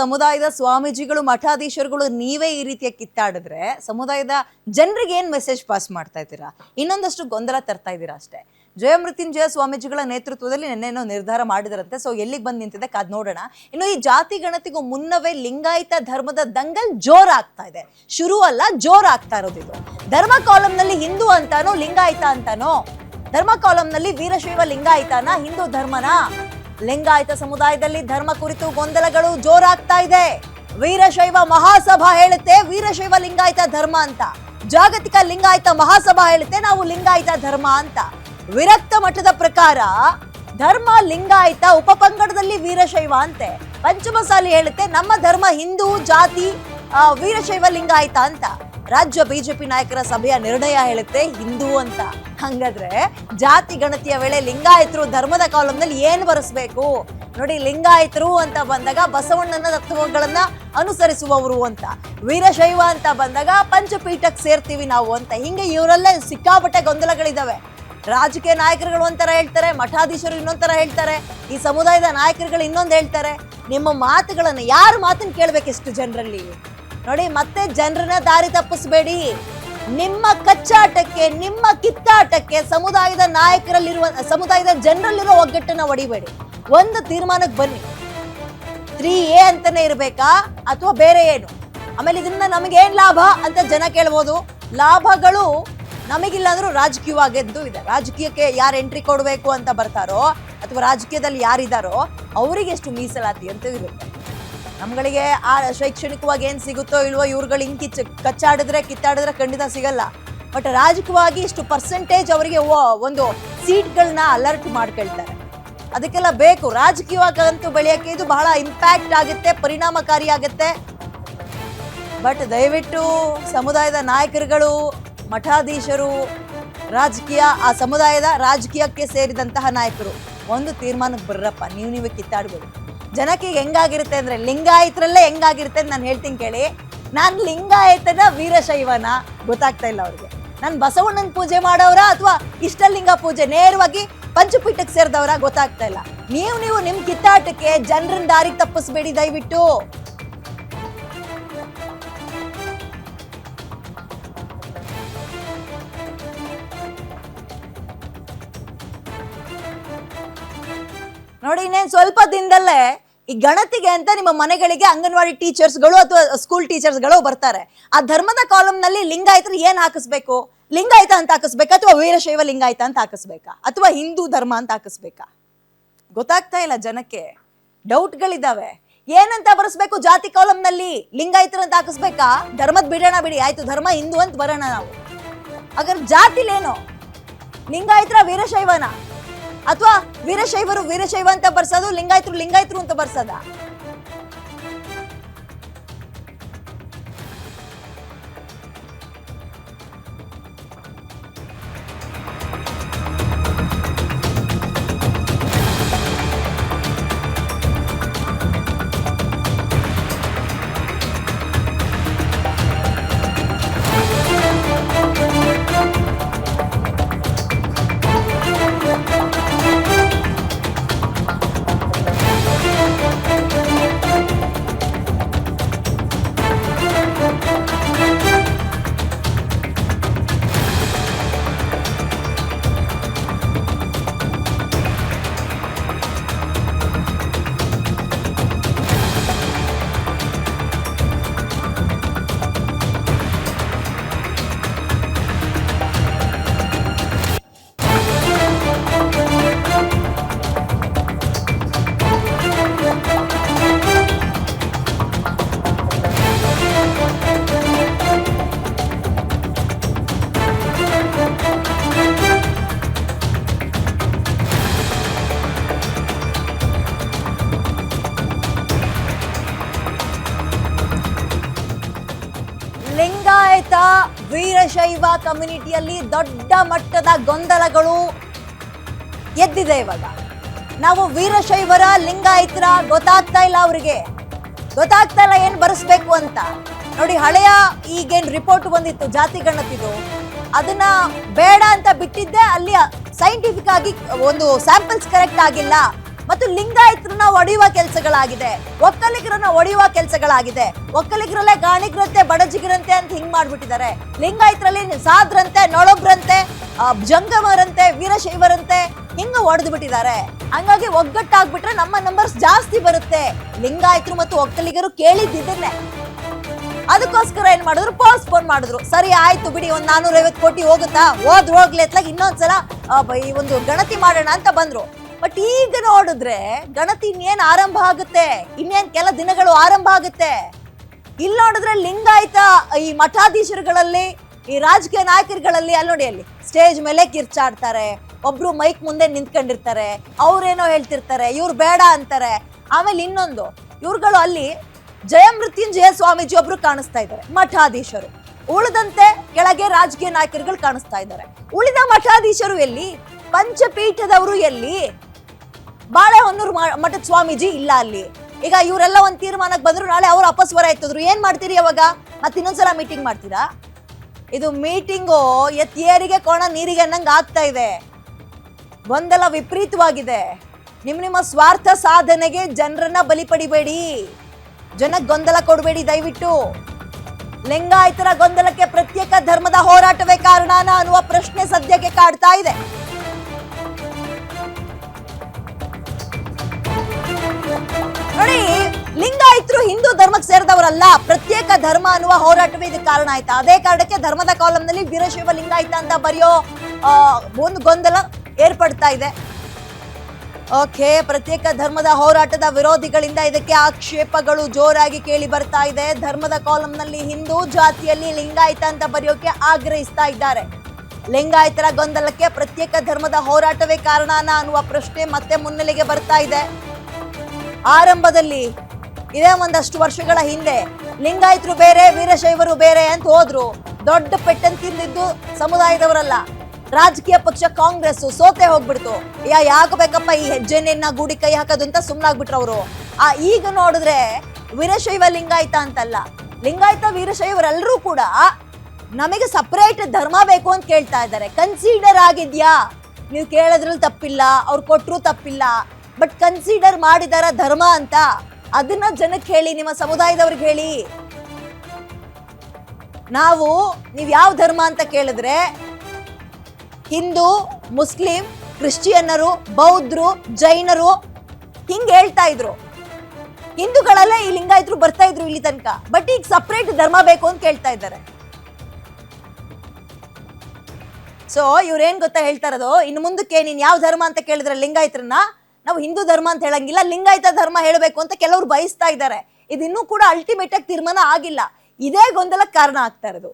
ಸಮುದಾಯದ ಸ್ವಾಮೀಜಿಗಳು, ಮಠಾಧೀಶರುಗಳು ನೀವೇ ಈ ರೀತಿಯ ಕಿತ್ತಾಡಿದ್ರೆ ಸಮುದಾಯದ ಜನರಿಗೆ ಏನ್ ಮೆಸೇಜ್ ಪಾಸ್ ಮಾಡ್ತಾ ಇದ್ದೀರಾ? ಇನ್ನೊಂದಷ್ಟು ಗೊಂದಲ ತರ್ತಾ ಇದ್ದೀರಾ ಅಷ್ಟೇ? ಜಯಮೃತ್ಯುಂಜಯ ಸ್ವಾಮೀಜಿಗಳ ನೇತೃತ್ವದಲ್ಲಿ ನಿನ್ನೆನೋ ನಿರ್ಧಾರ ಮಾಡಿದರಂತೆ ಸೊ ಎಲ್ಲಿಗೆ ಬಂದು ನಿಂತಿದೆ ಕಾದ್ ನೋಡೋಣ. ಇನ್ನು ಈ ಜಾತಿ ಗಣತಿಗೂ ಮುನ್ನವೇ ಲಿಂಗಾಯತ ಧರ್ಮದ ದಂಗಲ್ ಜೋರ್ ಆಗ್ತಾ ಇದೆ. ಶುರು ಅಲ್ಲ, ಜೋರ್ ಆಗ್ತಾ ಇರೋದು ಇದು. ಧರ್ಮ ಕಾಲಂನಲ್ಲಿ ಹಿಂದೂ ಅಂತಾನೋ, ಲಿಂಗಾಯತ ಅಂತಾನೋ? ಧರ್ಮ ಕಾಲಂನಲ್ಲಿ ವೀರಶೈವ ಲಿಂಗಾಯತನ, ಹಿಂದೂ ಧರ್ಮನ? ಲಿಂಗಾಯತ ಸಮುದಾಯದಲ್ಲಿ ಧರ್ಮ ಕುರಿತು ಗೊಂದಲಗಳು ಜೋರಾಗ್ತಾ ಇದೆ. ವೀರಶೈವ ಮಹಾಸಭಾ ಹೇಳುತ್ತೆ, ವೀರಶೈವ ಲಿಂಗಾಯತ ಧರ್ಮ ಅಂತ. ಜಾಗತಿಕ ಲಿಂಗಾಯತ ಮಹಾಸಭಾ ಹೇಳುತ್ತೆ, ನಾವು ಲಿಂಗಾಯತ ಧರ್ಮ ಅಂತ. ವಿರಕ್ತ ಮಠದ ಪ್ರಕಾರ ಧರ್ಮ, ಲಿಂಗಾಯತ ಉಪಪಂಗಡದಲ್ಲಿ ವೀರಶೈವ ಅಂತೆ. ಪಂಚಮಸಾಲಿ ಹೇಳುತ್ತೆ, ನಮ್ಮ ಧರ್ಮ ಹಿಂದೂ, ಜಾತಿ ವೀರಶೈವ, ಲಿಂಗಾಯತ ಅಂತ. ರಾಜ್ಯ ಬಿಜೆಪಿ ನಾಯಕರ ಸಭೆಯ ನಿರ್ಣಯ ಹೇಳುತ್ತೆ ಹಿಂದೂ ಅಂತ. ಹಂಗಾದ್ರೆ ಜಾತಿ ಗಣತಿಯ ವೇಳೆ ಲಿಂಗಾಯತರು ಧರ್ಮದ ಕಾಲಂನಲ್ಲಿ ಏನ್ ಬರೆಸ್ಬೇಕು? ನೋಡಿ, ಲಿಂಗಾಯತರು ಅಂತ ಬಂದಾಗ ಬಸವಣ್ಣನ ತತ್ವಗಳನ್ನ ಅನುಸರಿಸುವವರು ಅಂತ. ವೀರಶೈವ ಅಂತ ಬಂದಾಗ ಪಂಚಪೀಠಕ್ಕೆ ಸೇರ್ತೀವಿ ನಾವು ಅಂತ. ಹಿಂಗೆ ಇವರಲ್ಲೇ ಸಿಕ್ಕಾಪಟ್ಟೆ ಗೊಂದಲಗಳಿದಾವೆ. ರಾಜಕೀಯ ನಾಯಕರುಗಳು ಒಂಥರ ಹೇಳ್ತಾರೆ, ಮಠಾಧೀಶರು ಇನ್ನೊಂಥರ ಹೇಳ್ತಾರೆ, ಈ ಸಮುದಾಯದ ನಾಯಕರುಗಳು ಇನ್ನೊಂದು ಹೇಳ್ತಾರೆ. ನಿಮ್ಮ ಮಾತುಗಳನ್ನ ಯಾರ ಮಾತನ್ನ ಕೇಳ್ಬೇಕಿಷ್ಟು ಜನರಲ್ಲಿ? ನೋಡಿ, ಮತ್ತೆ ಜನರನ್ನ ದಾರಿ ತಪ್ಪಿಸ್ಬೇಡಿ. ನಿಮ್ಮ ಕಚ್ಚಾಟಕ್ಕೆ, ನಿಮ್ಮ ಕಿತ್ತಾಟಕ್ಕೆ ಸಮುದಾಯದ ನಾಯಕರಲ್ಲಿರುವ, ಸಮುದಾಯದ ಜನರಲ್ಲಿರೋ ಒಗ್ಗಟ್ಟನ್ನ ಹೊಡಿಬೇಡಿ ಒಂದು ತೀರ್ಮಾನಕ್ಕೆ ಬನ್ನಿ. ತ್ರೀ ಎ ಅಂತಾನೆ ಇರಬೇಕಾ? ಅಥವಾ ಬೇರೆ ಏನು? ಆಮೇಲೆ ಇದರಿಂದ ನಮಗೆ ಏನ್ ಲಾಭ ಅಂತ ಜನ ಕೇಳ್ಬೋದು. ಲಾಭಗಳು ನಮಗಿಲ್ಲ ಅಂದ್ರೂ ರಾಜಕೀಯವಾಗೆದ್ದು ಇದೆ. ರಾಜಕೀಯಕ್ಕೆ ಯಾರು ಎಂಟ್ರಿ ಕೊಡಬೇಕು ಅಂತ ಬರ್ತಾರೋ, ಅಥವಾ ರಾಜಕೀಯದಲ್ಲಿ ಯಾರಿದ್ದಾರೋ ಅವರಿಗೆ ಎಷ್ಟು ಮೀಸಲಾತಿ ಅಂತ ಇರುತ್ತೆ. ನಮ್ಗಳಿಗೆ ಆ ಶೈಕ್ಷಣಿಕವಾಗಿ ಏನ್ ಸಿಗುತ್ತೋ ಇಲ್ವೋ ಇವ್ರುಗಳು ಇಂಕಿ ಕಿಚ್ಚ ಕಚ್ಚಾಡಿದ್ರೆ, ಕಿತ್ತಾಡಿದ್ರೆ ಖಂಡಿತ ಸಿಗಲ್ಲ. ಬಟ್ ರಾಜಕೀಯವಾಗಿ ಇಷ್ಟು ಪರ್ಸೆಂಟೇಜ್ ಅವರಿಗೆ ಒಂದು ಸೀಟ್ಗಳನ್ನ ಅಲರ್ಟ್ ಮಾಡ್ಕೊಳ್ತಾರೆ. ಅದಕ್ಕೆಲ್ಲ ಬೇಕು. ರಾಜಕೀಯವಾಗಂತೂ ಬೆಳೆಯಕ್ಕೆ ಇದು ಬಹಳ ಇಂಪ್ಯಾಕ್ಟ್ ಆಗುತ್ತೆ, ಪರಿಣಾಮಕಾರಿ ಆಗುತ್ತೆ. ಬಟ್ ದಯವಿಟ್ಟು ಸಮುದಾಯದ ನಾಯಕರುಗಳು, ಮಠಾಧೀಶರು, ರಾಜಕೀಯ, ಆ ಸಮುದಾಯದ ರಾಜಕೀಯಕ್ಕೆ ಸೇರಿದಂತಹ ನಾಯಕರು, ಒಂದು ತೀರ್ಮಾನಕ್ಕೆ ಬರ್ರಪ್ಪ. ನೀವು ನೀವೇ ಕಿತ್ತಾಡ್ಬೇಡಿ ಜನಕ್ಕೆ ಹೆಂಗಾಗಿರುತ್ತೆ ಅಂದ್ರೆ ಲಿಂಗಾಯತರಲ್ಲೇ ಹೆಂಗಾಗಿರುತ್ತೆ ಅಂತ ನಾನು ಹೇಳ್ತೀನಿ ಕೇಳಿ. ನಾನು ಲಿಂಗಾಯತನ ವೀರಶೈವನ ಗೊತ್ತಾಗ್ತಾ ಇಲ್ಲ ಅವ್ರಿಗೆ. ನಾನು ಬಸವಣ್ಣನ ಪೂಜೆ ಮಾಡೋರ ಅಥವಾ ಇಷ್ಟಲಿಂಗ ಪೂಜೆ ನೇರವಾಗಿ ಪಂಚಪೀಠಕ್ಕೆ ಸೇರಿದವರ ಗೊತ್ತಾಗ್ತಾ ಇಲ್ಲ. ನೀವು ನೀವು ನಿಮ್ ಕಿತ್ತಾಟಕ್ಕೆ ಜನರನ್ನ ದಾರಿಗೆ ತಪ್ಪಿಸ್ಬೇಡಿ ದಯವಿಟ್ಟು. ನೋಡಿ ಇನ್ನೇನು ಸ್ವಲ್ಪ ದಿನದಲ್ಲೇ ಈ ಗಣತಿಗೆ ಅಂತ ನಿಮ್ಮ ಮನೆಗಳಿಗೆ ಅಂಗನವಾಡಿ ಟೀಚರ್ಸ್ಗಳು ಅಥವಾ ಸ್ಕೂಲ್ ಟೀಚರ್ಸ್ಗಳು ಬರ್ತಾರೆ. ಆ ಧರ್ಮದ ಕಾಲಂನಲ್ಲಿ ಲಿಂಗಾಯತರು ಏನ್ ಹಾಕಿಸ್ಬೇಕು? ಲಿಂಗಾಯತ ಅಂತ ಹಾಕಿಸ್ಬೇಕಾ ಅಥವಾ ವೀರಶೈವ ಲಿಂಗಾಯತ ಅಂತ ಹಾಕಿಸ್ಬೇಕಾ? ಅಥವಾ ಹಿಂದೂ ಧರ್ಮ ಅಂತ ಹಾಕಿಸ್ಬೇಕಾ? ಗೊತ್ತಾಗ್ತಾ ಇಲ್ಲ ಜನಕ್ಕೆ. ಡೌಟ್ಗಳಿದ್ದಾವೆ ಏನಂತ ಬರೆಸ್ಬೇಕು ಜಾತಿ ಕಾಲಂನಲ್ಲಿ ಲಿಂಗಾಯತರು ಅಂತ ಹಾಕಿಸ್ಬೇಕಾ? ಧರ್ಮದ ಬಿಡೋಣ ಬಿಡಿ. ಆಯ್ತು, ಧರ್ಮ ಹಿಂದೂ ಅಂತ ಬರೋಣ ನಾವು. ಹಾಗಾದ್ರೆ ಜಾತಿಲೇನು? ಲಿಂಗಾಯತರ ವೀರಶೈವನ? ಅಥವಾ ವೀರಶೈವರು ವೀರಶೈವ ಅಂತ ಬರ್ಸೋದು ಲಿಂಗಾಯತರು ಲಿಂಗಾಯತರು ಅಂತ ಬರ್ಸೋದ? ಲಿಂಗಾಯತ ವೀರಶೈವ ಕಮ್ಯುನಿಟಿಯಲ್ಲಿ ದೊಡ್ಡ ಮಟ್ಟದ ಗೊಂದಲಗಳು ಎದ್ದಿದೆ ಇವಾಗ. ನಾವು ವೀರಶೈವರ, ಲಿಂಗಾಯತರ ಗೊತ್ತಾಗ್ತಾ ಇಲ್ಲ ಅವರಿಗೆ. ಗೊತ್ತಾಗ್ತಾ ಇಲ್ಲ ಏನ್ ಬರೆಸ್ಬೇಕು ಅಂತ. ನೋಡಿ, ಹಳೆಯ ಈಗೇನ್ ರಿಪೋರ್ಟ್ ಬಂದಿತ್ತು ಜಾತಿ ಗಣತಿದು. ಅದನ್ನ ಬೇಡ ಅಂತ ಬಿಟ್ಟಿದ್ದೆ, ಅಲ್ಲಿ ಸೈಂಟಿಫಿಕ್ ಆಗಿ ಒಂದು ಸ್ಯಾಂಪಲ್ಸ್ ಕರೆಕ್ಟ್ ಆಗಿಲ್ಲ. ಮತ್ತು ಲಿಂಗಾಯತರನ್ನ ಒಡೆಯುವ ಕೆಲಸಗಳಾಗಿದೆ. ಒಕ್ಕಲಿಗರನ್ನ ಒಡೆಯುವ ಕೆಲಸಗಳಾಗಿದೆ. ಒಕ್ಕಲಿಗರಲ್ಲೇ ಗಾಣಿಗರಂತೆ ಬಡಜಿಗರ ಹಿಂಗ್ ಮಾಡ್ಬಿಟ್ಟಿದ್ದಾರೆ. ಲಿಂಗಾಯತ್ರಲ್ಲಿ ಸಾದ್ರಂತೆ ನೊಳಬ್ರಂತೆ ಜಂಗಮರಂತೆ, ವೀರಶೈವರಂತೆ ಹಿಂಗ ಹೊಡೆದು ಬಿಟ್ಟಿದ್ದಾರೆ. ಹಂಗಾಗಿ ಒಗ್ಗಟ್ಟಾಗ್ಬಿಟ್ರೆ ನಮ್ಮ ನಂಬರ್ಸ್ ಜಾಸ್ತಿ ಬರುತ್ತೆ. ಲಿಂಗಾಯತರು ಮತ್ತು ಒಕ್ಕಲಿಗರು ಕೇಳಿದ್ದಿದ್ದನ್ನೇ. ಅದಕ್ಕೋಸ್ಕರ ಏನ್ ಮಾಡಿದ್ರು? ಪೋಸ್ಟ್ಪೋನ್ ಮಾಡಿದ್ರು. ಸರಿ ಆಯ್ತು ಬಿಡಿ, ಒಂದ್ ನಾನೂರ ಐವತ್ತು ಕೋಟಿ ಹೋಗುತ್ತಾ? ಹೋದ್ ಹೋಗ್ಲಿ, ಅತ್ಲಾಗ ಇನ್ನೊಂದ್ಸಲ ಈ ಒಂದು ಗಣತಿ ಮಾಡೋಣ ಅಂತ ಬಂದ್ರು. ಬಟ್ ಈಗ ನೋಡಿದ್ರೆ ಗಣತಿ ಇನ್ನೇನ್ ಆರಂಭ ಆಗುತ್ತೆ? ಇನ್ನೇನ್ ಕೆಲ ದಿನಗಳು ಆರಂಭ ಆಗುತ್ತೆ? ಇಲ್ಲಿ ನೋಡಿದ್ರೆ ಲಿಂಗಾಯತ ಈ ಮಠಾಧೀಶರುಗಳಲ್ಲಿ, ಈ ರಾಜಕೀಯ ನಾಯಕರುಗಳಲ್ಲಿ ಅಲ್ಲಿ ನೋಡಿ ಅಲ್ಲಿ ಸ್ಟೇಜ್ ಮೇಲೆ ಕಿರ್ಚಾಡ್ತಾರೆ, ಒಬ್ರು ಮೈಕ್ ಮುಂದೆ ನಿಂತ್ಕೊಂಡಿರ್ತಾರೆ, ಅವ್ರೇನೋ ಹೇಳ್ತಿರ್ತಾರೆ, ಇವ್ರು ಬೇಡ ಅಂತಾರೆ. ಆಮೇಲೆ ಇನ್ನೊಂದು, ಇವ್ರುಗಳು ಅಲ್ಲಿ ಜಯಮೃತ್ಯುಂಜಯ ಸ್ವಾಮೀಜಿ ಒಬ್ರು ಕಾಣಿಸ್ತಾ ಇದ್ದಾರೆ, ಮಠಾಧೀಶರು. ಉಳಿದಂತೆ ಕೆಳಗೆ ರಾಜಕೀಯ ನಾಯಕರುಗಳು ಕಾಣಿಸ್ತಾ ಇದ್ದಾರೆ. ಉಳಿದ ಮಠಾಧೀಶರು ಎಲ್ಲಿ? ಪಂಚಪೀಠದವರು ಎಲ್ಲಿ? ಬಾಳೆಹೊನ್ನೂರು ಮಠದ ಸ್ವಾಮೀಜಿ ಇಲ್ಲ ಅಲ್ಲಿ. ಈಗ ಇವರೆಲ್ಲ ಒಂದು ತೀರ್ಮಾನಕ್ಕೆ ಬಂದ್ರು ನಾಳೆ ಅವ್ರು ಅಪಸ್ವರ ಎತ್ತಿದ್ರು. ಏನ್ ಮಾಡ್ತೀರಿ ಅವಾಗ ಮತ್ತೆ ಇನ್ನೊಂದ್ಸಲ ಮೀಟಿಂಗ್ ಮಾಡ್ತೀರಾ? ಇದು ಮೀಟಿಂಗು ಎತ್ತೇರಿಗೆ ಕೋಣ ನೀರಿಗೆ ಅನ್ನಂಗೆ ಆಗ್ತಾ ಇದೆ. ಒಂದೆಲ್ಲ ವಿಪರೀತವಾಗಿದೆ. ನಿಮ್ಮ ನಿಮ್ಮ ಸ್ವಾರ್ಥ ಸಾಧನೆಗೆ ಜನರನ್ನ ಬಲಿ ಪಡಿಬೇಡಿ. ಜನಕ್ಕೆ ಗೊಂದಲ ಕೊಡಬೇಡಿ ದಯವಿಟ್ಟು. ಲಿಂಗಾಯತರ ಗೊಂದಲಕ್ಕೆ ಪ್ರತ್ಯೇಕ ಧರ್ಮದ ಹೋರಾಟವೇ ಕಾರಣನ ಅನ್ನುವ ಪ್ರಶ್ನೆ ಸದ್ಯಕ್ಕೆ ಕಾಡ್ತಾ ಇದೆ. ನೋಡಿ, ಲಿಂಗಾಯತರು ಹಿಂದೂ ಧರ್ಮಕ್ಕೆ ಸೇರಿದವರಲ್ಲ, ಪ್ರತ್ಯೇಕ ಧರ್ಮ ಅನ್ನುವ ಹೋರಾಟವೇ ಇದಕ್ಕೆ ಕಾರಣ ಆಯ್ತಾ. ಅದೇ ಕಾರಣಕ್ಕೆ ಧರ್ಮದ ಕಾಲಂನಲ್ಲಿ ವೀರಶೈವ ಲಿಂಗಾಯತ ಅಂತ ಬರೆಯೋ ಒಂದು ಗೊಂದಲ ಏರ್ಪಡ್ತಾ ಇದೆ. ಓಕೆ, ಪ್ರತ್ಯೇಕ ಧರ್ಮದ ಹೋರಾಟದ ವಿರೋಧಿಗಳಿಂದ ಇದಕ್ಕೆ ಆಕ್ಷೇಪಗಳು ಜೋರಾಗಿ ಕೇಳಿ ಬರ್ತಾ ಇದೆ. ಧರ್ಮದ ಕಾಲಂನಲ್ಲಿ ಹಿಂದೂ ಜಾತಿಯಲ್ಲಿ ಲಿಂಗಾಯತ ಅಂತ ಬರೆಯೋಕೆ ಆಗ್ರಹಿಸ್ತಾ ಇದ್ದಾರೆ. ಲಿಂಗಾಯತರ ಗೊಂದಲಕ್ಕೆ ಪ್ರತ್ಯೇಕ ಧರ್ಮದ ಹೋರಾಟವೇ ಕಾರಣನಾ ಅನ್ನುವ ಪ್ರಶ್ನೆ ಮತ್ತೆ ಮುನ್ನೆಲೆಗೆ ಬರ್ತಾ ಇದೆ. ಆರಂಭದಲ್ಲಿ ಇದೇ ಒಂದಷ್ಟು ವರ್ಷಗಳ ಹಿಂದೆ ಲಿಂಗಾಯತರು ಬೇರೆ, ವೀರಶೈವರು ಬೇರೆ ಅಂತ ಹೋದ್ರು. ದೊಡ್ಡ ಪೆಟ್ಟನ್ ತಿಂದಿದ್ದು ಸಮುದಾಯದವರಲ್ಲ. ರಾಜಕೀಯ ಪಕ್ಷ ಕಾಂಗ್ರೆಸ್ ಸೋತೆ ಹೋಗ್ಬಿಡ್ತು. ಯಾ ಯಾಕೆ ಬೇಕಪ್ಪ ಈ ಹೆಜ್ಜೆನೆನ್ನ ಗೂಡಿ ಕೈ ಹಾಕೋದು ಅಂತ ಸುಮ್ಮನಾಗ್ಬಿಟ್ರು ಅವರು ಆ, ಈಗ ನೋಡಿದ್ರೆ ವೀರಶೈವ ಲಿಂಗಾಯತ ಅಂತಲ್ಲ. ಲಿಂಗಾಯತ, ವೀರಶೈವರೆಲ್ಲರೂ ಕೂಡ ನಮಗೆ ಸಪರೇಟ್ ಧರ್ಮ ಬೇಕು ಅಂತ ಕೇಳ್ತಾ ಇದ್ದಾರೆ. ಕನ್ಸಿಡರ್ ಆಗಿದ್ಯಾ? ನೀವು ಕೇಳೋದ್ರಲ್ಲಿ ತಪ್ಪಿಲ್ಲ, ಅವ್ರು ಕೊಟ್ಟರು ತಪ್ಪಿಲ್ಲ. ಬಟ್ ಕನ್ಸಿಡರ್ ಮಾಡಿದಾರ ಧರ್ಮ ಅಂತ. ಅದನ್ನ ಜನಕ್ಕೆ ಹೇಳಿ, ನಿಮ್ಮ ಸಮುದಾಯದವ್ರಿಗೆ ಹೇಳಿ. ನಾವು, ನೀವು ಯಾವ ಧರ್ಮ ಅಂತ ಕೇಳಿದ್ರೆ, ಹಿಂದೂ, ಮುಸ್ಲಿಂ, ಕ್ರಿಶ್ಚಿಯನ್ನರು, ಬೌದ್ಧರು, ಜೈನರು, ಹಿಂಗ್ ಹೇಳ್ತಾ ಇದ್ರು. ಹಿಂದೂಗಳಲ್ಲೇ ಈ ಲಿಂಗಾಯತರು ಬರ್ತಾ ಇದ್ರು ಇಲ್ಲಿ ತನಕ. ಬಟ್ ಈಗ ಸಪ್ರೇಟ್ ಧರ್ಮ ಬೇಕು ಅಂತ ಕೇಳ್ತಾ ಇದ್ದಾರೆ. ಸೊ ಇವ್ರೇನ್ ಗೊತ್ತಾ ಹೇಳ್ತಾ ಇರೋದು? ಇನ್ನು ಮುಂದಕ್ಕೆ ನೀನ್ ಯಾವ ಧರ್ಮ ಅಂತ ಕೇಳಿದ್ರೆ ಲಿಂಗಾಯತರನ್ನ ನಾವು ಹಿಂದೂ ಧರ್ಮ ಅಂತ ಹೇಳಂಗಿಲ್ಲ, ಲಿಂಗಾಯತ ಧರ್ಮ ಹೇಳಬೇಕು ಅಂತ ಕೆಲವರು ಬಯಸ್ತಾ ಇದ್ದಾರೆ. ಇದು ಇನ್ನೂ ಕೂಡ ಅಲ್ಟಿಮೇಟ್ ಆಗಿ ತೀರ್ಮಾನ ಆಗಿಲ್ಲ. ಇದೇ ಗೊಂದಲಕ್ಕೆ ಕಾರಣ ಆಗ್ತಾ ಇರೋದು.